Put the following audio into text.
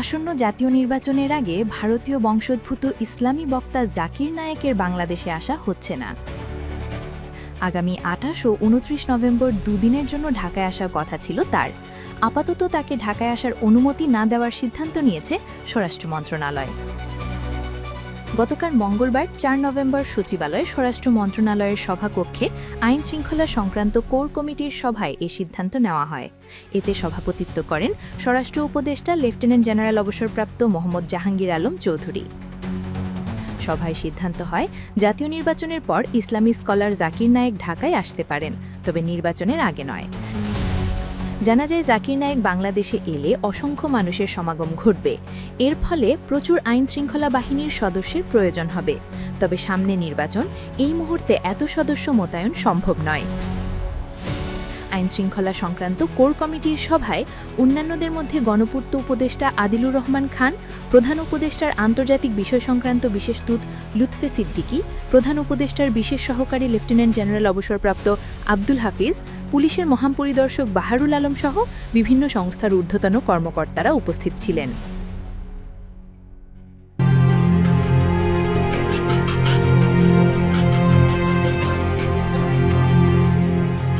আসন্ন জাতীয় নির্বাচনের আগে ভারতীয় বংশোদ্ভূত ইসলামী বক্তা জাকির নায়েকের বাংলাদেশে আসা হচ্ছে না। আগামী আঠাশ ও উনত্রিশ নভেম্বর দুদিনের জন্য ঢাকায় আসার কথা ছিল তার। আপাতত তাকে ঢাকায় আসার অনুমতি না দেওয়ার সিদ্ধান্ত নিয়েছে স্বরাষ্ট্র মন্ত্রণালয়। গতকাল মঙ্গলবার চার নভেম্বর সচিবালয়ে স্বরাষ্ট্র মন্ত্রণালয়ের সভাকক্ষে আইন শৃঙ্খলা সংক্রান্ত কোর কমিটির সভায় এ সিদ্ধান্ত নেওয়া হয়। এতে সভাপতিত্ব করেন স্বরাষ্ট্র উপদেষ্টা লেফটেন্যান্ট জেনারেল অবসরপ্রাপ্ত মোহাম্মদ জাহাঙ্গীর আলম চৌধুরী। সভায় সিদ্ধান্ত হয়, জাতীয় নির্বাচনের পর ইসলামী স্কলার জাকির নায়েক ঢাকায় আসতে পারেন, তবে নির্বাচনের আগে নয়। জানা যায় জাকির নায়েক বাংলাদেশে এলে অসংখ্য মানুষের সমাগম ঘটবে। এর ফলে প্রচুর আইন শৃঙ্খলা বাহিনীর সদস্যের প্রয়োজন হবে। তবে সামনে নির্বাচন, এই মুহূর্তে এত সদস্য মোতায়েন সম্ভব নয়। আইন শৃঙ্খলা সংক্রান্ত কোর কমিটির সভায় অন্যান্যদের মধ্যে গণপূর্ত উপদেষ্টা আদিলুর রহমান খান, প্রধান উপদেষ্টার আন্তর্জাতিক বিষয় সংক্রান্ত বিশেষ দূত লুৎফে সিদ্দিকী, প্রধান উপদেষ্টার বিশেষ সহকারী লেফটেন্যান্ট জেনারেল অবসরপ্রাপ্ত আব্দুল হাফিজ পুলিশের মহাপরিদর্শক বাহারুল আলম সহ বিভিন্ন সংস্থার ঊর্ধ্বতন কর্মকর্তারা উপস্থিত ছিলেন।